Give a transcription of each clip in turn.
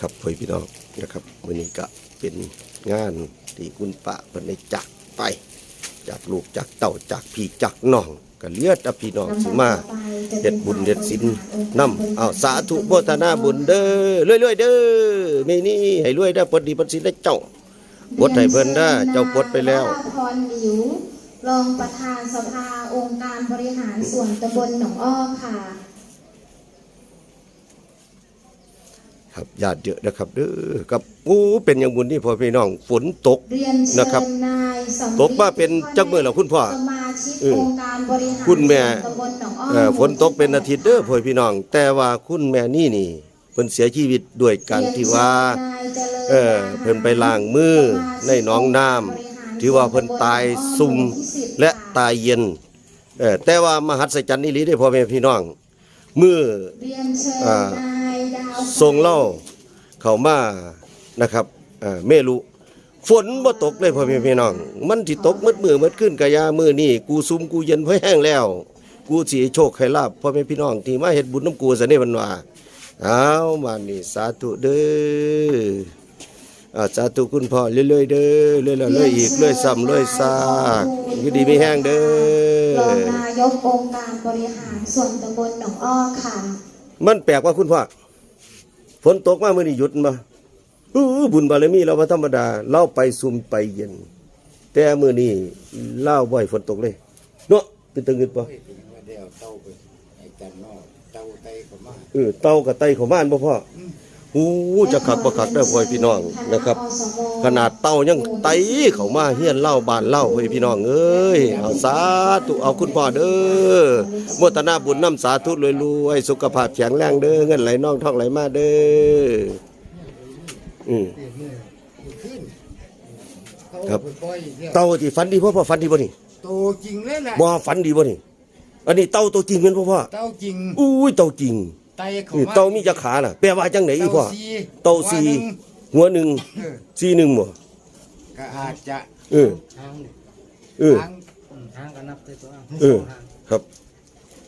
ครับพ่อพี่น้องนะครับวันนี้ก็เป็นงานที่คุณป้าเพิ่นได้จากไป จากลูกจากเต่าจากพี่จากน้องก็เลือแต่พี่น้องสิมาเฮ็ดบุญเฮ็ดศีลนำเอาสาธุโมทนาบุญเด้อรวยๆเด้อมีนี่ให้รวยได้อเพิ่นดีเพิ่นสิได้เจ้าบดให้เพิ่นได้เจ้าปดไปแล้วพรหิวรองประธานสภาองค์การบริหารส่วนตำบลหนองอ้อค่ะ ครับญาติเยอะนะครับเด้อครับโอ้เป็นอย่างบุญนี่พ่อพี่น้องฝนตกเรียนเชินะครับญนายสำตกมาเป็นจักมื้อแล้วคุณพ่อสมาชิกเออองค์การบริหารคุณแม่ส่วนตำบลหนองอ้อเอ่อฝนตกเป็นอาทิตย์เด้อพ่อพี่น้อง แต่ว่าคุณแม่นี่นี่เพิ่นเสียชีวิตด้วยการที่ว่าเออเพิ่นไปล้างมือในหนองน้ำที่ว่าเพิ่นตายซุ่มและตายเย็นเออแต่ว่ามหัศจรรย์นี่ลีได้อพ่อแม่พี่น้องมือเรียนเชิญอ่านายดาว ทรงเล่าเข้ามานะครับเอ่อเมลุฝนบ่ตกเลยพ่อแม่พี่น้อง มันสิตกมืดมือมืดขึ้นกะยามือนี่กูซุ่มกูเย็นพอแห้งแล้ว กูสิให้โชคให้ลาบพ่อแม่พี่น้องที่มาเฮ็ดบุญน้ำกูซะนี่มันว่าเอามานี่สาธุเด้ออาสาธุคุณพ่อเรื่อยๆเด้อเรื่อยๆเรื่อยๆอีกเรื่อยซ้ำเรื่อยซากอยู่ดีมีแห้งเด้รองอนายกองค์การบริหารส่วนตำบลหนองอ้อค่ะ มันแปลกว่าคุณพ่อ ฝนตกมาเมื่อนี้หยุดมาอู้บุญบารมีเราบ่ธรรมดาเราไปซุ่มไปเย็น แต่มื้อนี้เล่าบ่อยฝนตกเลย เนาะเป็นตะงึดบ่เฮ้ยเป็นว่าเดียวเต้าไปไอ้จันนอกเต้าไตเขามาเออเต่ากับไตเขาบ้านบ่พ่อ อู้จะคักบ่คักเด้อพ่อพี่น้องนะครับ ขนาดเต่ายังไตเขามาเฮียนเล่าบ้านเล่าพ่อพี่น้องเอ้ยเอาสาธุเอาคุณพ่อเด้อโมทนาบุญน้ำสาธุรวยๆสุขภาพแข็งแรงเด้อเงินไหลน่องท่องไหลมาเด้ออืมครับเขาไปปล่อยเนี่ยเต่าที่ฝันดีพ่อพ่อฝันดีบ่นี่โตจริงเลยแหละบ่ฝันดีบ่นี่อันนี้เต่าตัวจริงแม่นพ่อพ่อเต้าจริงอุ้ยเต่าจริง ไตเขานี่มาเต่ามีจักขาน่ะแปลว่าจังไหนอีพ่อสี่เต่าสี่หัวหนึ่งเออสี่หนึ่งบ่ก็อาจจะเออทางนี่เออ ทางอืมทางก็นับได้ตัวเออ ครับ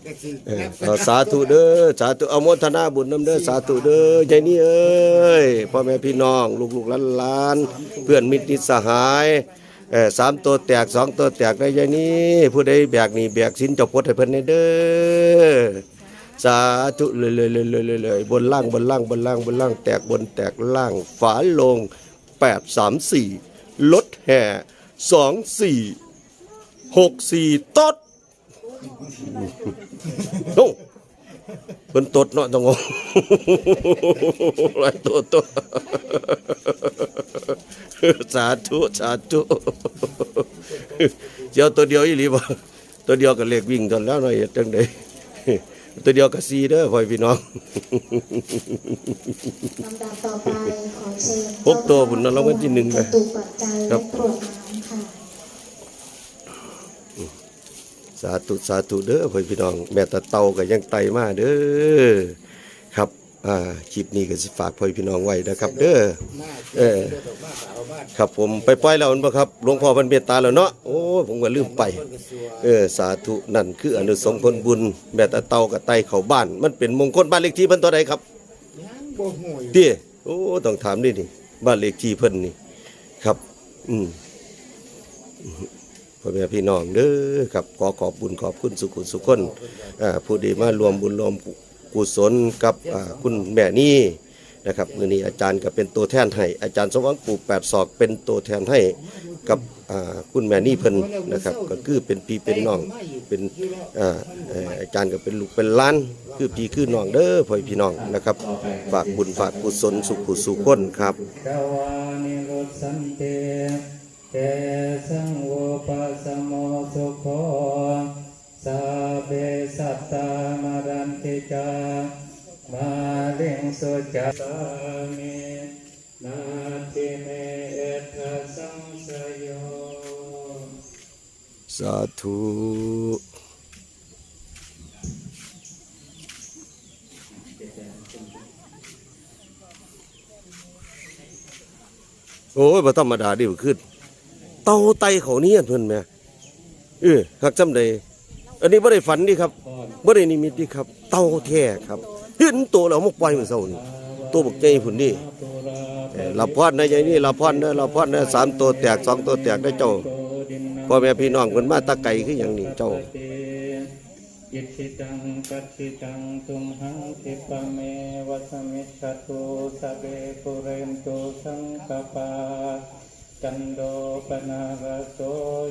ก็สิเออเอาสาธุเด้อสาธุเอาโมทนาบุญนำเด้อสาธุเด้อยายนี่เอ้ยพ่อแม่พี่น้องลูกๆหลานๆเพื่อนมิตรนิสหายเออสามตัวแตกสองตัวแตกได้ยายนี่ผู้ใดแบกนี่แบกสินเจ้าพดให้เพิ่นได้เด้อ สาธุเลยเลยเลยเลยเลยเลยบนล่างบนล่างบนล่างบนล่างแตกบนแตกล่างฝาลงแปดสามสี่รถแห่สองสี่หกสี่ต๊ดโอ้เพิ่นตดเนาะต้องงหลายตัวตัวสาธุสาธุเจ้าตัวเดียวอีหลีบ่ตัวเดียวก็เลขวิ่งตอนแล้วหน่อยจังได๋ ตัวเดียวก็ซีเด้อพ่อพี่น้องลำดับต่อไปขอเชิญพกตัวบุญนะรางวัลที่หนึ่งเลยจตุปัจจัยครัและบกรวดน้ำค่ะสาธุสาธุเด้อพ่อพี่น้อง แม่ตะเตาก็ยังไตมาเด้อครับ อ่าคลิปนี้ก็สิฝากพ่อพี่น้องไว้นะครับ เด้อมาเออเจ้ามาสาวบ้านครับผมไปปล่อยแล้วมันบ่ครับหลวงพ่อเพันเมตตาแล้วเนาะโอ้ยผมก็ลืมไปคนกระทรวงเออสาธุนั่นคืออนุสงส์ผลบุญแม่ตะเตากับไตเข้าบ้าน มันเป็นมงคลบ้านเลขที่เพิ่นตัวใดครับยังบ่ห่วยเตี้ยโอ้ต้องถามนี่นี่บ้านเลขที่เพิ่นนี่ ครับ อืมพ่อแม่พี่น้องเด้อครับขอขอบบุญขอบคุณสุขุสุขคนอ่าผู้ดีมารวมบุญรวม กุศลกับคุณแม่นี่นะครับมือนี้อาจารย์ก็เป็นตัวแทนให้อาจารย์สมหวังปู่แปดศอกเป็นตัวแทนให้กับคุณแม่นี่เพิ่นนะครับก็คือเป็นพี่เป็นน้องเป็นอาจารย์ก็เป็นลูกเป็นล้าน คือพี่คือน้องเด้อพ่อพี่น้องนะครับฝากบุญฝากกุศลสุขุสุขคนครับกวานิรุตสันเตสังโวปัสโมสุโคสาเบสัตตามาร ติจามาเลิงสุจัสามินาทิเมเอตสังสยโยสาธุโอ้ยบ่ธรรมดาดิวขึ้น เตาไตเขาเนี่ยเพิ่นแม่เออหักจำได้ อันนี้บ่ได้ฝันดิครับบ่ได้นิมิตดิครับ เตาแท้ครับเห็นตัวแล้วเอามาปล่อยมื้อเช้านี่วตัวบักใหญ่พุ่นนี่เอ่อรับพรนะยายนี่รับพรเด้อรับพรเด้อสามตัวแตกสองตัวแตกได้อเจ้าพ่อแม่พี่น้องเพิ่นมาแตะไกลคือหยังนี่เจ้าอิทิตังปัจจิตังตุมหังคิปะเมวัสมิชตุสะเบปุเรนตุสังกปา จันโดปนารโส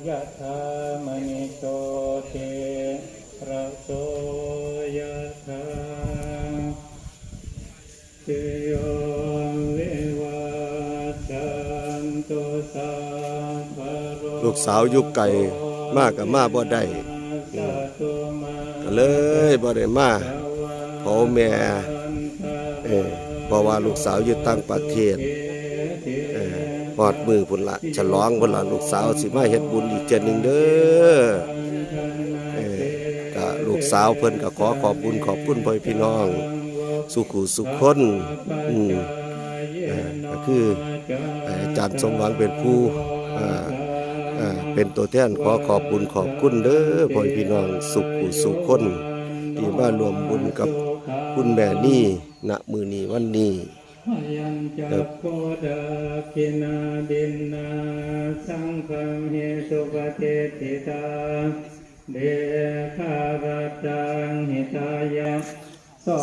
ยะธามณิโชติระโสยะธาติโยวิวัจจันตุสัพพะโรลูกสาวอยู่ไกลมากกับมาบ่ได้ก็เลยบ่ได้มาพ่อแม่เออเพราะว่าลูกสาวอยู่ต่างประเทศเออ ฮอดมือพุ่นละฉลองพุ่นละลูกสาวสิมาเฮ็ดบุญอีกเจอหนึ่งเด้อเออก็ลูกสาวเพิ่นก็ขอขอบบุญขอบคุณพ่อพี่น้อง สุขุสุขคนอืมเออก็คืออาจารย์สมหวังเป็นผู้อ่าอ่าเป็นตัวแทนขอขอบบุญขอบคุณเด้อพ่อพี่น้องสุขผู้สุขคนที่มารวมบุญกับคุณแม่นี่ณมือนี้วันนี้ ยัญจะโพดาคินาดินนาสังฆมเหตุปฏิติตาเดคาราตังหิตายะศา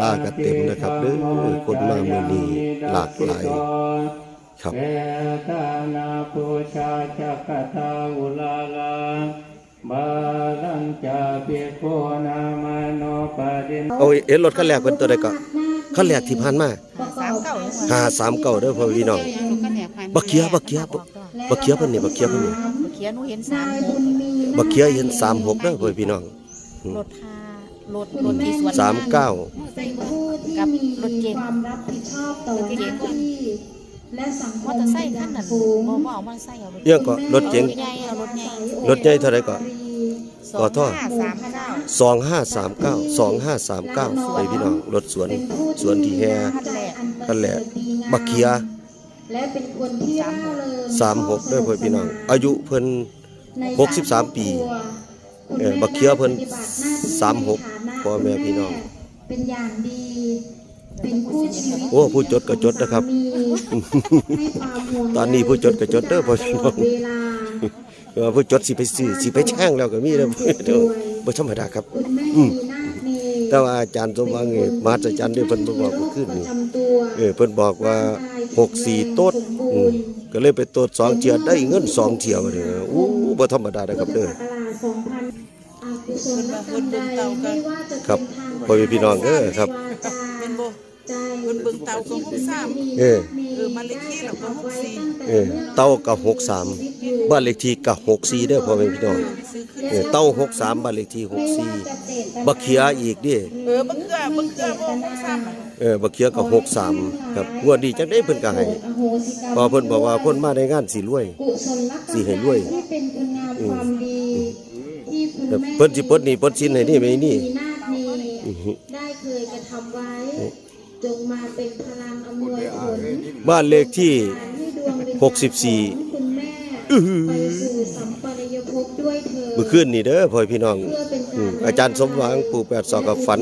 ลาก็เต็มนะครับเด้อคนมามื้อนี้หลากหลายครับเอตานาปูชาจักตาอุลาลาบาลัญจาเปีโคนามโนปาดินเอาเห็นรถคันแรกเป็นตัวใดก็ คันแรกที่ผ่านมาสามเก้าหาสามเก้าเด้อพ่อพี่น้องบักเขียบักเขียบักบักเขียเพิ่นนี่บักเขียเพิ่นนี่บักเขียหนูเห็นสามนายหบุกญมีบักเขียเห็นสามหกเด้อพ่อพี่น้องรถพารถรถที่สวนสามเก้าเป็นผู้ที่กับมีรถเก๋งความรับผิดชอบต่อหน้าที่และสังคมอมเตอร์ไซเป็นค์อคัย่านงนั้นสูงบ่บ่เอามอเตอร์ไซค์เอารถเรื่องก็รถเก๋งใหญ่เอารถใหญ่รถใหญ่เท่าไหร่ก็ สอของโทษห้าสามเก้าสองห้าสามเก้าสองห้าสามเก้าไปพี่น้องรถสวนเป็นผู้สวนที่แฮอันนั่นแหละดีงามบักเขียและเป็นคนที่ร่าเริงสามหกเด้อพ่อพี่น้องอายุเพิ่นในหกสิบสามปีเออบักเขียเพิ่นสามหกพ่อแม่พี่น้องเป็นอย่างดีเป็นคู่ชีวิตโอ้ผู้จดก็จดนะครับให้ความห่วงใยตอนนี้ผู้จดก็จดเด้อพ่อพี่น้องตลด เวลาเออผู้จดสิไปซื้อสิไปแช่งแล้วก็มีเด้อเดี๋ยวบ่ธรรมดาครับคุณแม่อืมมีนาคเนแต่ว่าอาจารย์สมหวังนี่มหัศจรรย์เด้อเพิ่นบ่บอกเมื่อคืนประนี่จำตัวเออเพิ่นบอกว่า64โต๊ดอืมก็เลยไปโต๊ดสองเที่ยได้เงินสองเที่ยวเด้ออู้บ่ธรรมดาเด้อครับเด้อตลาดสองพันอากุศลกรรมใดไม่ว่าจะครับเป็นทางพ่อแม่พี่น้องเด้อครับวาจา เป็นบ่ใจเพิ่นเบิ่งเตาก็หกสามเออ เออบ้านเลขที่เราก็หกสี่เออ เต้าก็63บ้านเลขที่ก็64เด้อพ่อแม่พี่น้องซื้อขึ้นเออเต้า63บ้านเลขที่64บักเขียอีกดิเออบักเขือบักเขือบ่หกสามอะเออบักเขียก็63ครับงวดนี้จังได้เพิ่นก็ให้เพอเพิ่นบอกว่าเพิ่นมาในงานสิรวย กุศลกรรมสิให้รวย ที่เป็นคุณงามความดีที่คุณแต่แม่เพิ่นสิปลดหนี้ปลดสินให้นี่ไหมนี่ มีนาคนี จงมาเป็นพลังอำนวยผลบ้านเลขที่ให้ดวงวิญญาณหกสิบสี่ของคุณแม่ไปสู่สัมปรายภพด้วยเธอเมื่อคืนนี่เด้อพ่อพี่น้องเพื่อเป็นอืกามรอาจารย์สมหวังปู่แปดศอกกับฝัน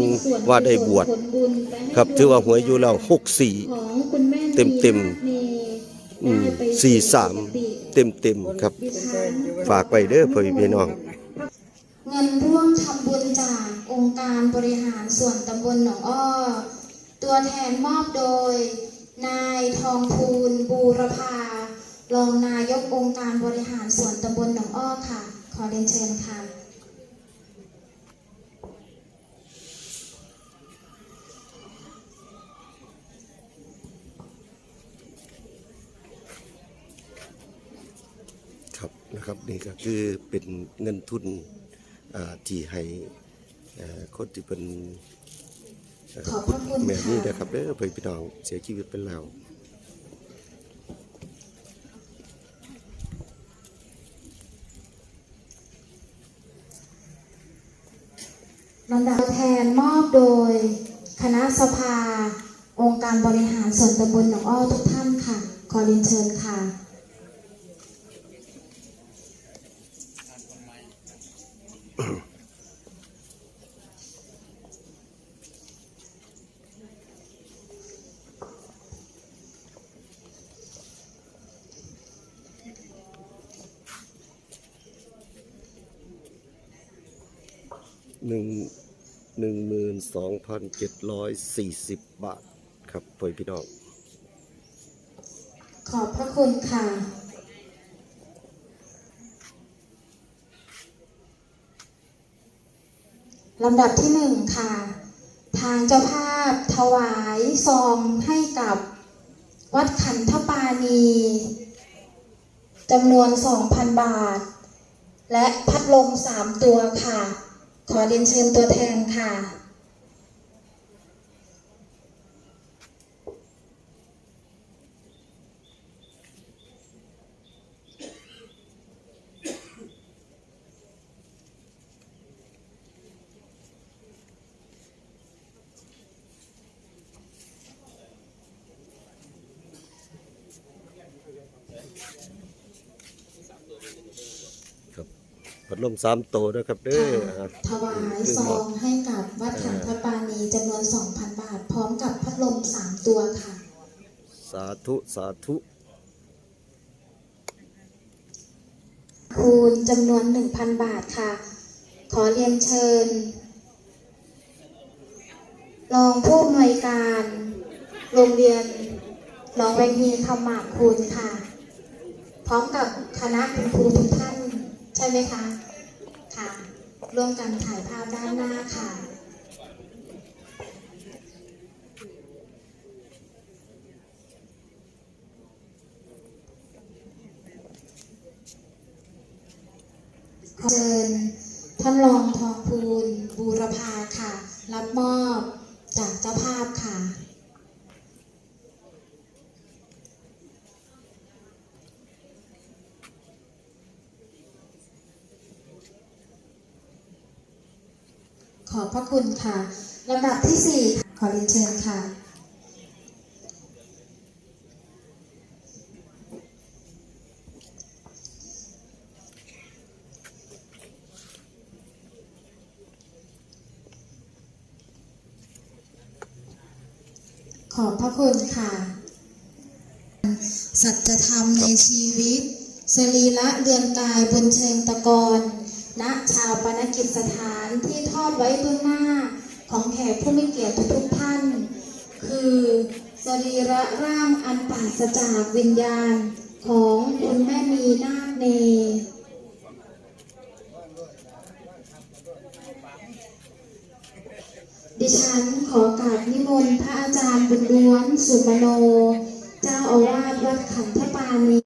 ว่าได้บวชผลบุญไปให้ครับถือว่าหวยอยู่แล้ว64 ของคุณแม่เต็มเต็มมีนาคนีได้ไปสี่สามปกติเต็มเต็มๆครับดิฉันฝากไปเด้อพ่อพี่น้อง เงินร่วมทำบุญจากองค์การบริหารส่วนตำบลหนองอ้อ ตัวแทนมอบโดย นายทองพูนบูรพารองนายกองค์การบริหารส่วนตำบลหนองอ้อค่ะ ขอเรียนเชิญค่ะครับนะครับนี่ก็คือเป็นเงินทุนที่ให้คนที่เป็น ขอบพระคุณแม่ค่ะนี่นะครับเด้อพ่อพี่น้องเสียชีวิตไปแล้วลำดับแทนมอบโดย คณะสภา องค์การบริหารส่วนตำบลหนองอ้อทุกท่านค่ะ ขอเรียนเชิญค่ะ 2,740 บาทครับพ่อพี่น้อง ขอบพระคุณค่ะ ลำดับที่หนึ่งค่ะ ทางเจ้าภาพถวายซองให้กับวัดขันธปานีจำนวน 2,000 บาท และพัดลม 3 ตัวค่ะ ขอเรียนเชิญตัวแทนค่ะ พัดลมสามโตวนะครับเด้ออะถวายซองให้กับวัดขันทปานีจำนวน 2,000 บาท พร้อมกับพัดลม 3 ตัวค่ะ สาธุสาธุ คูณจำนวน 1,000 บาทค่ะ ขอเรียนเชิญ รองผู้อำนวยการ โรงเรียนหนองแวงฮีคำหมากคูณค่ะ พร้อมกับคณะคุณครูทุกท่าน ใช่ไหมคะ ค่ะ ร่วมกันถ่ายภาพด้านหน้าค่ะขอเชิญท่านรองทองพูนบูรพาค่ะ รับมอบจากเจ้าภาพค่ะ ขอบพ ระคุณค่ะลำดับที่สี่ขอเรียนเชิญค่ะ ขอบพระคุณค่ะ สัจธรรมในชีวิต สรีระเดือนกายบนเชิงตะกอน ณชาวปนกิจสถานที่ทอดไว้เบื้องหน้าของแขกผู้มีเกียรติทุกท่าน คือสรีระร่างอันปราศจากวิญญาณของคุณแม่มีนาคเน ดิฉันขอกราบนิมนต์พระอาจารย์บุญล้วนสุมโน เจ้าอาวาสวัดขันธปานี